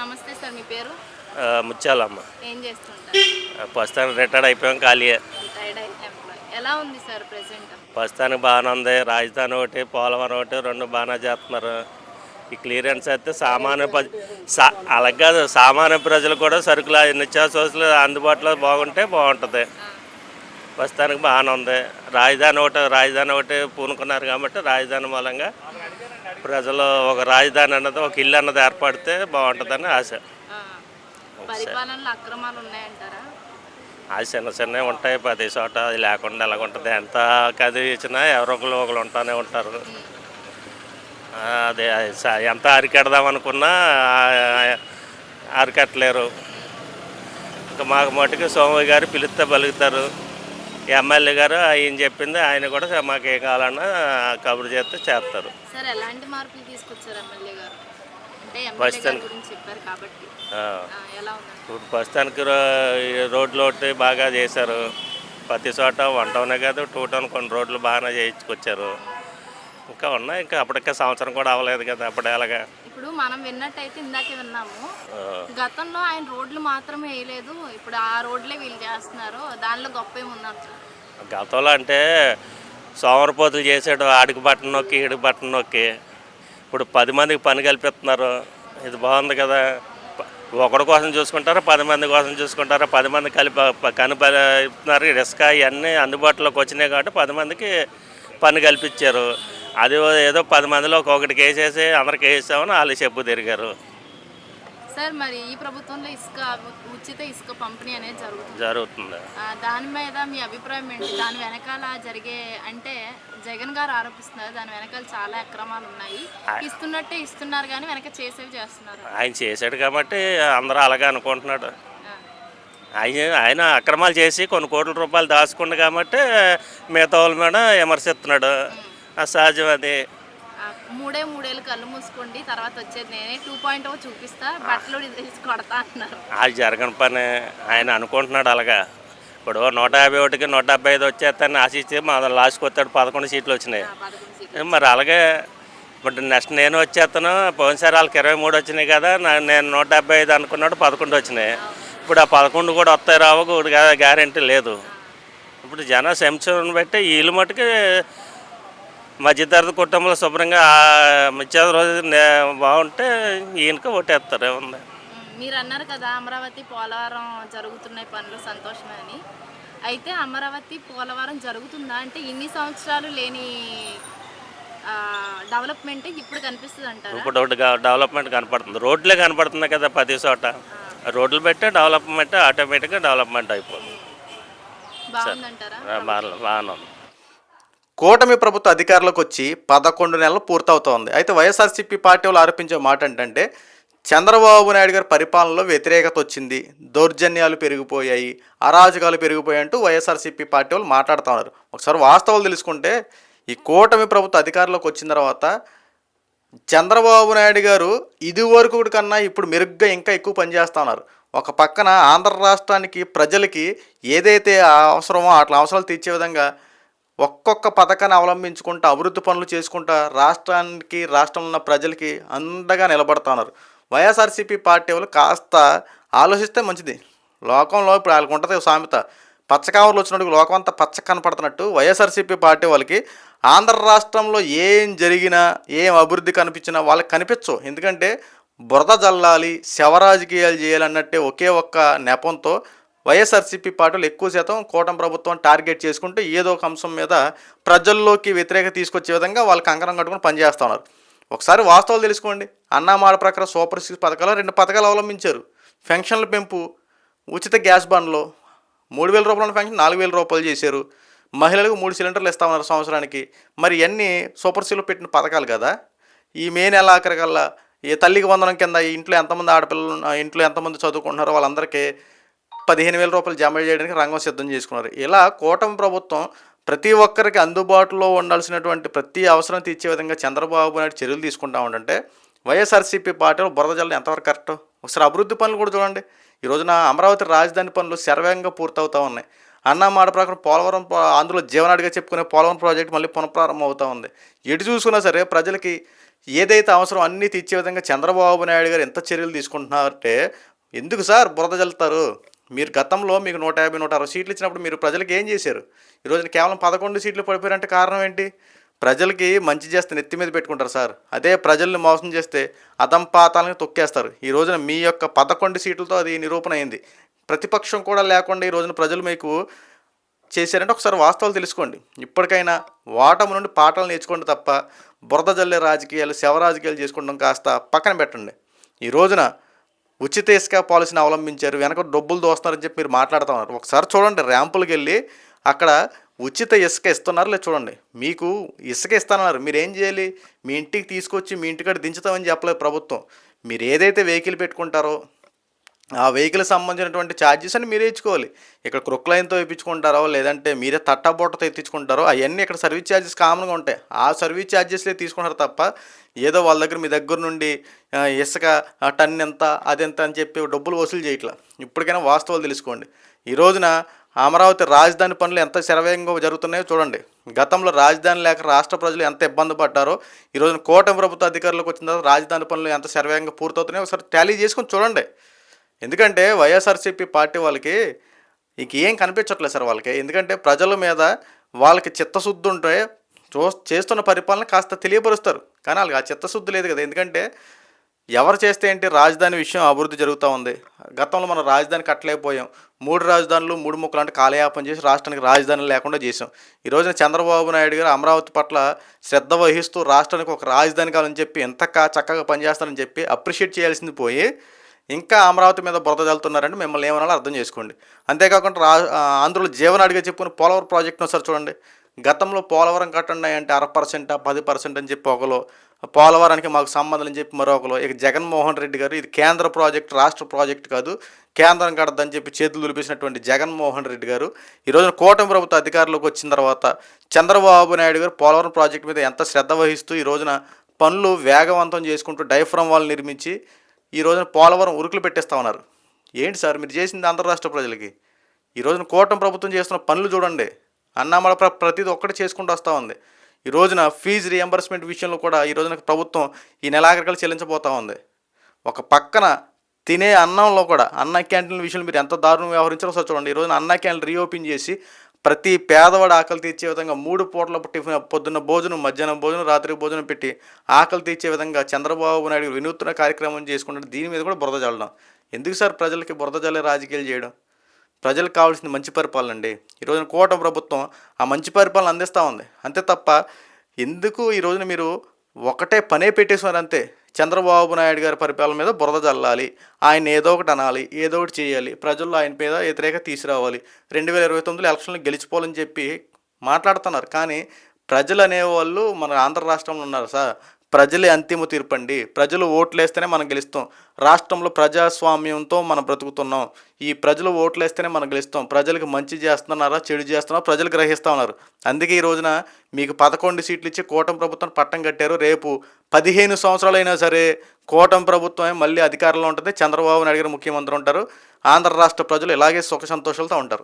నమస్తే సార్ మీ పేరు? ముత్యాలమ్మ. ఏం చేస్తుంటారు? ప్రస్తుతానికి రిటైర్డ్ అయిపోయాం ఎంప్లాయ్ ఎలా ఉంది సార్ ప్రెసెంట్ ప్రస్తుతానికి బాగానే ఉంది. రాజధాని ఒకటి పోలవరం ఒకటి రెండు బాగానే చేస్తున్నారు. ఈ క్లియరెన్స్ అయితే సామాన్య అలాగే కాదు సామాన్య ప్రజలు కూడా సరుకులు నిత్యావసరాలు అందుబాటులో బాగుంటే బాగుంటుంది. ప్రస్తుతానికి బాగానే ఉంది. రాజధాని ఒకటి రాజధాని ఒకటి పూనుకున్నారు కాబట్టి రాజధాని మూలంగా ప్రజలు ఒక రాజధాని అన్నది ఒక ఇల్లు అన్నది ఏర్పడితే బాగుంటుందని ఆశ. పరిపాలనలో అక్రమాలు ఉన్నాయంటారా? చిన్న చిన్నవి ఉంటాయి ప్రతి చోట అది లేకుండా ఎలాగ ఉంటుంది ఎంత కదిలించినా ఎవరో ఒకరు ఒకరు ఉంటానే ఉంటారు. అదే ఎంత అరికెడదాం అనుకున్నా అరికట్టలేరు. ఇంకా మాకు మటుకు సోమయ్య గారు పిలిస్తే పలుకుతారు. ఎమ్మెల్యే గారు ఆయన చెప్పింది ఆయన కూడా మాకు ఏం కావాలన్నా కబురు చేస్తే చేస్తారు. సార్ ఎలాంటి మార్పులు తీసుకొచ్చారు ఎమ్మెల్యే గారు? ప్రస్తుతానికి- ఇప్పుడు ప్రస్తుతానికి రోడ్లు ఒకటి బాగా చేశారు. ప్రతి చోట వన్ టౌనే కాదు టూ టౌన్ కొన్ని రోడ్లు బాగానే చేయించుకొచ్చారు. ఇంకా ఉన్నాయి ఇంకా అప్పటికే సంవత్సరం కూడా అవ్వలేదు కదా అప్పుడు ఎలాగా? ఇప్పుడు మనం విన్నట్టయితే ఇందాకే విన్నాము. గతంలో ఆయన రోడ్లు మాత్రమే వేయలేదు. ఇప్పుడు ఆ రోడ్లే వీళ్ళు చేస్తున్నారు. దానిలో గొప్ప ఏమున్నారు గతంలో అంటే సోమరపోతులు చేసాడు ఆడికి బట్టన్ నొక్కి ఈడికి బట్టన్ నొక్కి. ఇప్పుడు పది మందికి పని కల్పిస్తున్నారు. ఇది బాగుంది కదా. ఒకడి కోసం చూసుకుంటారా పది మంది కోసం చూసుకుంటారా? పది మంది కలిపి ఇస్తున్నారు. ఇసుక ఇవన్నీ అందుబాటులోకి వచ్చినాయి కాబట్టి పది మందికి పని కల్పించారు. అది ఏదో పది మందిలో ఒక్కొక్కటికి వేసేసి అందరికి వేసామని వాళ్ళు చెప్పు తిరిగారు. సార్ మరి ఈ ప్రభుత్వంలో ఇసుక ఉచిత ఇసుక పంపిణీ అనేది జరుగుతుంది. జరుగుతుంది. దాని మీద మీ అభిప్రాయం ఏంటి? దాని వెనకాల జరిగే అంటే జగన్ గారు ఆరోపిస్తున్నారు దాని వెనకాల చాలా అక్రమాలు ఉన్నాయి. ఇస్తున్నట్టే ఇస్తున్నారు కానీ వెనక చేసేవి చేస్తున్నారు. ఆయన చేశాడు కాబట్టి అందరూ అలాగే అనుకుంటున్నాడు. ఆయన ఆయన అక్రమాలు చేసి కొన్ని కోట్ల రూపాయలు దాచుకుండు కాబట్టి మిగతా వాళ్ళ మీద విమర్శిస్తున్నాడు. అసహజం అది మూడే మూడేళ్ళు కళ్ళు మూసుకోండి తర్వాత వచ్చేది నేనే. టూ పాయింట్ ఓ చూపిస్తా బట్టలు కొడతా అంటున్నారు అది జరగని పని. ఆయన అనుకుంటున్నాడు అలాగా. ఇప్పుడు నూట యాభై ఒకటికి నూట డెబ్బై ఐదు వచ్చేస్తాను ఆశిస్తే మా లాస్ట్కి వస్తాడు పదకొండు సీట్లు వచ్చినాయి. మరి అలాగే ఇప్పుడు నెక్స్ట్ నేను వచ్చేస్తాను పోయినసారి వాళ్ళకి ఇరవై మూడు వచ్చినాయి కదా నేను నూట డెబ్బై ఐదు అనుకున్నాడు పదకొండు వచ్చినాయి. ఇప్పుడు ఆ పదకొండు కూడా వస్తాయి రావు గ్యారంటీ లేదు. ఇప్పుడు జన సంక్షేమం బట్టి వీళ్ళు మటుకు మధ్యతరగతి కుటుంబంలో శుభ్రంగా మిచ్చే రోజు బాగుంటే ఈయనకి ఓటేస్తారు ఏముంది? మీరు అన్నారు కదా అమరావతి పోలవరం జరుగుతున్నాయి పనులు సంతోషమే అని. అయితే అమరావతి పోలవరం జరుగుతుందా? అంటే ఇన్ని సంవత్సరాలు లేని డెవలప్మెంట్ ఇప్పుడు కనిపిస్తుంది అంటారా? ఇప్పుడు ఒకటి డెవలప్మెంట్ కనపడుతుంది. రోడ్లే కనపడుతున్నాయి కదా ప్రతి చోట. రోడ్లు పెట్టే డెవలప్మెంట్ ఆటోమేటిక్గా డెవలప్మెంట్ అయిపోతుంది. బాగుందంటారా? బాగా బాగానే ఉంది కూటమి ప్రభుత్వ అధికారులకు వచ్చి పదకొండు నెలలు పూర్తవుతోంది. అయితే వైఎస్ఆర్సీపీ పార్టీ వాళ్ళు ఆరోపించే మాట ఏంటంటే చంద్రబాబు నాయుడు గారి పరిపాలనలో వ్యతిరేకత వచ్చింది దౌర్జన్యాలు పెరిగిపోయాయి అరాజకాలు పెరిగిపోయాయి అంటూ వైఎస్ఆర్సీపీ పార్టీ వాళ్ళు మాట్లాడుతూ ఉన్నారు. ఒకసారి వాస్తవాలు తెలుసుకుంటే ఈ కూటమి ప్రభుత్వ అధికారంలోకి వచ్చిన తర్వాత చంద్రబాబు నాయుడు గారు ఇదివరకు కన్నా ఇప్పుడు మెరుగ్గా ఇంకా ఎక్కువ పనిచేస్తా ఉన్నారు. ఒక పక్కన ఆంధ్ర రాష్ట్రానికి ప్రజలకి ఏదైతే అవసరమో అట్లా అవసరాలు తీర్చే విధంగా ఒక్కొక్క పథకాన్ని అవలంబించుకుంటూ అభివృద్ధి పనులు చేసుకుంటా రాష్ట్రానికి రాష్ట్రంలో ఉన్న ప్రజలకి అండగా నిలబడుతున్నారు వైఎస్ఆర్సీపీ పార్టీ వాళ్ళు కాస్త ఆలోచిస్తే మంచిది. లోకంలో ఇప్పుడు వాళ్ళకి ఉంటుంది సామెత. పచ్చకావర్లు వచ్చినట్టు లోకం అంతా పచ్చ కనపడుతున్నట్టు వైఎస్ఆర్సీపీ పార్టీ వాళ్ళకి ఆంధ్ర రాష్ట్రంలో ఏం జరిగినా ఏం అభివృద్ధి కనిపించినా వాళ్ళకి కనిపించవు. ఎందుకంటే బురద జల్లాలి శవరాజకీయాలు చేయాలన్నట్టే ఒకే ఒక్క నెపంతో వైఎస్ఆర్సీపీ పార్టీలు ఎక్కువ శాతం కూటమి ప్రభుత్వం టార్గెట్ చేసుకుంటూ ఏదో ఒక అంశం మీద ప్రజల్లోకి వ్యతిరేకత తీసుకొచ్చే విధంగా వాళ్ళు కంకణం కట్టుకుని పనిచేస్తూ ఉన్నారు. ఒకసారి వాస్తవాలు తెలుసుకోండి. అన్నామాట ప్రకారం సూపర్ సిక్స్ పథకాలు రెండు పథకాలు అవలంబించారు. పెన్షన్ల పెంపు ఉచిత గ్యాస్ బండ్లు మూడు వేల రూపాయల పెన్షన్ నాలుగు వేల రూపాయలు చేశారు. మహిళలకు మూడు సిలిండర్లు ఇస్తా ఉన్నారు సంవత్సరానికి. మరి ఇవన్నీ సూపర్ సిక్స్లో పెట్టిన పథకాలు కదా. ఈ మే నెల ఆఖరికల్లా ఏ తల్లికి వందనం కింద ఈ ఇంట్లో ఎంతమంది ఆడపిల్లలు ఉన్న- ఇంట్లో ఎంతమంది చదువుకుంటున్నారో వాళ్ళందరికీ పదిహేను వేల రూపాయలు జమ చేయడానికి రంగం సిద్ధం చేసుకున్నారు. ఇలా కూటమి ప్రభుత్వం ప్రతి ఒక్కరికి అందుబాటులో ఉండాల్సినటువంటి ప్రతి అవసరం తీర్చే విధంగా చంద్రబాబు నాయుడు చర్యలు తీసుకుంటా ఉండంటే వైఎస్ఆర్సీపీ పార్టీలో బురద జల్లం ఎంతవరకు కరెక్ట్? ఒకసారి అభివృద్ధి పనులు కూడా చూడండి. ఈ రోజున అమరావతి రాజధాని పనులు శరవేగంగా పూర్తవుతూ ఉన్నాయి. అన్న మాట ప్రకారం పోలవరం అందులో జీవనాడిగా చెప్పుకునే పోలవరం ప్రాజెక్ట్ మళ్ళీ పునఃప్రారంభం అవుతూ ఉంది. ఎటు చూసుకున్నా సరే ప్రజలకి ఏదైతే అవసరం అన్నీ తీర్చే విధంగా చంద్రబాబు నాయుడు గారు ఎంత చర్యలు తీసుకుంటున్నారంటే ఎందుకు సార్ బురద జల్లుతారు? మీరు గతంలో మీకు నూట యాభై నూట అరవై సీట్లు ఇచ్చినప్పుడు మీరు ప్రజలకు ఏం చేశారు? ఈ రోజున కేవలం పదకొండు సీట్లు పడిపోయారంటే కారణం ఏంటి? ప్రజలకి మంచి చేస్తే నెత్తి మీద పెట్టుకుంటారు సార్. అదే ప్రజల్ని మోసం చేస్తే అదంపాతాలని తొక్కేస్తారు. ఈ రోజున మీ యొక్క పదకొండు సీట్లతో అది నిరూపణ అయింది. ప్రతిపక్షం కూడా లేకుండా ఈ రోజున ప్రజలు మీకు చేశారంటే ఒకసారి వాస్తవాలు తెలుసుకోండి. ఇప్పటికైనా వాటము నుండి పాఠాలు నేర్చుకోండి తప్ప బురద జల్లే రాజకీయాలు శవ రాజకీయాలు చేసుకోవడం కాస్త పక్కన పెట్టండి. ఈ రోజున ఉచిత ఇసుక పాలసీని అవలంబించారు. వెనక డబ్బులు దోస్తున్నారని చెప్పి మీరు మాట్లాడుతూ ఉన్నారు. ఒకసారి చూడండి ర్యాంపులకు వెళ్ళి అక్కడ ఉచిత ఇసుక ఇస్తున్నారు లేదు చూడండి. మీకు ఇసుక ఇస్తున్నారు మీరు ఏం చేయాలి? మీ ఇంటికి తీసుకొచ్చి మీ ఇంటికాడ దించుతామని చెప్పలేదు ప్రభుత్వం. మీరు ఏదైతే వెహికల్ పెట్టుకుంటారో ఆ వెహికల్ సంబంధించినటువంటి ఛార్జెస్ అని మీరే ఇచ్చుకోవాలి. ఇక్కడ క్రొక్ లైన్తో ఇప్పించుకుంటారో లేదంటే మీరే తట్టాబోటతో ఎత్తించుకుంటారో అవన్నీ ఇక్కడ సర్వీస్ ఛార్జెస్ కామన్గా ఉంటాయి. ఆ సర్వీస్ ఛార్జెస్లే తీసుకుంటారు తప్ప ఏదో వాళ్ళ దగ్గర మీ దగ్గర నుండి ఇసుక టన్ ఎంత అదెంత అని చెప్పి డబ్బులు వసూలు చేయట్లా. ఇప్పటికైనా వాస్తవాలు తెలుసుకోండి. ఈ రోజున అమరావతి రాజధాని పనులు ఎంత శరవేగంగా జరుగుతున్నాయో చూడండి. గతంలో రాజధాని లేక రాష్ట్ర ప్రజలు ఎంత ఇబ్బంది పడ్డారో ఈ రోజున కూటమి ప్రభుత్వ అధికారులకు వచ్చిన తర్వాత రాజధాని పనులు ఎంత శరవేగంగా పూర్తవుతున్నాయో ఒకసారి టాలీ చేసుకొని చూడండి. ఎందుకంటే వైఎస్ఆర్సీపీ పార్టీ వాళ్ళకి ఇంక ఏం కనిపించట్లేదు సార్ వాళ్ళకి. ఎందుకంటే ప్రజల మీద వాళ్ళకి చిత్తశుద్ధి ఉంటే చూ చేస్తున్న పరిపాలన కాస్త తెలియపరుస్తారు. కానీ వాళ్ళకి ఆ చిత్తశుద్ధి లేదు కదా. ఎందుకంటే ఎవరు చేస్తే ఏంటి రాజధాని విషయం అభివృద్ధి జరుగుతూ ఉంది. గతంలో మనం రాజధాని కట్టలేకపోయాం. మూడు రాజధానులు మూడు ముక్కలు అంటే కాలయాపం చేసి రాష్ట్రానికి రాజధాని లేకుండా చేసాం ఈ రోజున చంద్రబాబు నాయుడు గారు అమరావతి పట్ల శ్రద్ధ వహిస్తూ రాష్ట్రానికి ఒక రాజధాని కావాలని చెప్పి ఎంత చక్కగా పనిచేస్తారని చెప్పి అప్రిషియేట్ చేయాల్సింది పోయి ఇంకా అమరావతి మీద బురద జల్లుతున్నారంటే మిమ్మల్ని ఏమనాలో అర్థం చేసుకోండి. అంతేకాకుండా రా ఆ, ఆంధ్రలో జీవనాడిగా చెప్పుకుని పోలవరం ప్రాజెక్ట్ను ఒకసారి చూడండి. గతంలో పోలవరం కట్టండి అంటే అర పర్సెంట్ పది పర్సెంట్ అని చెప్పి ఒకరు పోలవరానికి మాకు సంబంధం అని చెప్పి మరొకరు ఇక జగన్మోహన్ రెడ్డి గారు ఇది కేంద్ర ప్రాజెక్ట్ రాష్ట్ర ప్రాజెక్ట్ కాదు కేంద్రం కడద్దని చెప్పి చేతులు దులిపేసినటువంటి జగన్మోహన్ రెడ్డి గారు ఈ రోజున కూటమి ప్రభుత్వ అధికారంలోకి వచ్చిన తర్వాత చంద్రబాబు నాయుడు గారు పోలవరం ప్రాజెక్ట్ మీద ఎంత శ్రద్ధ వహిస్తూ ఈ రోజున పనులు వేగవంతం చేసుకుంటూ డైఫ్రమ్ వాళ్ళు నిర్మించి ఈ రోజున పోలవరం ఉరుకులు పెట్టేస్తా ఉన్నారు. ఏంటి సార్ మీరు చేసింది అంతర్రాష్ట్ర ప్రజలకి? ఈ రోజున కూటమి ప్రభుత్వం చేస్తున్న పనులు చూడండి. అన్నామల ప్ర ప్రతిదీ ఒక్కటి చేసుకుంటూ వస్తూ ఉంది. ఈ రోజున ఫీజు రియంబర్స్మెంట్ విషయంలో కూడా ఈ రోజున ప్రభుత్వం ఈ నెలాఖరికలు చెల్లించబోతూ ఉంది. ఒక పక్కన తినే అన్నంలో కూడా అన్న క్యాంటీన్ల విషయంలో మీరు ఎంత దారుణం వ్యవహరించారో చూడండి. ఈ రోజున అన్న క్యాంటీన్ రీఓపెన్ చేసి ప్రతి పేదవాడు ఆకలి తీర్చే విధంగా మూడు పూటల టిఫిన్ పొద్దున్న భోజనం మధ్యాహ్నం భోజనం రాత్రి భోజనం పెట్టి ఆకలి తీర్చే విధంగా చంద్రబాబు నాయుడు వినూత్న కార్యక్రమం చేసుకుంటే దీని మీద కూడా బురద చల్లడం ఎందుకు సార్ ప్రజలకి బురద జల్లే రాజకీయాలు చేయడం? ప్రజలకు కావాల్సింది మంచి పరిపాలన అండి. ఈ రోజున కూటమి ప్రభుత్వం ఆ మంచి పరిపాలన అందిస్తూ ఉంది. అంతే తప్ప ఎందుకు ఈ రోజున మీరు ఒకటే పనే పెట్టేశారు అంతే చంద్రబాబు నాయుడు గారి పరిపాలన మీద బురద జల్లాలి. ఆయన ఏదో ఒకటి అనాలి ఏదో ఒకటి చేయాలి. ప్రజల్లో ఆయన మీద వ్యతిరేక తీసుకురావాలి. రెండు వేల ఇరవై తొమ్మిదిలో ఎలక్షన్లు గెలిచిపోవాలని చెప్పి మాట్లాడుతున్నారు. కానీ ప్రజలు అనేవాళ్ళు మన ఆంధ్ర రాష్ట్రంలో ఉన్నారు సార్. ప్రజలే అంతిమ తీర్పండి. ప్రజలు ఓట్లు వేస్తేనే మనం గెలుస్తాం. రాష్ట్రంలో ప్రజాస్వామ్యంతో మనం బ్రతుకుతున్నాం. ఈ ప్రజలు ఓట్లేస్తేనే మనం గెలుస్తాం. ప్రజలకు మంచి చేస్తున్నారా చెడు చేస్తున్నారా ప్రజలు గ్రహిస్తూ ఉన్నారు. అందుకే ఈ రోజున మీకు పదకొండు సీట్లు ఇచ్చి కూటమి ప్రభుత్వం పట్టం కట్టారు. రేపు పదిహేను సంవత్సరాలైనా సరే కూటమి ప్రభుత్వమే మళ్ళీ అధికారంలో ఉంటుంది. చంద్రబాబు నాయుడు గారు ముఖ్యమంత్రి ఉంటారు. ఆంధ్ర రాష్ట్ర ప్రజలు ఇలాగే సుఖ సంతోషాలతో ఉంటారు.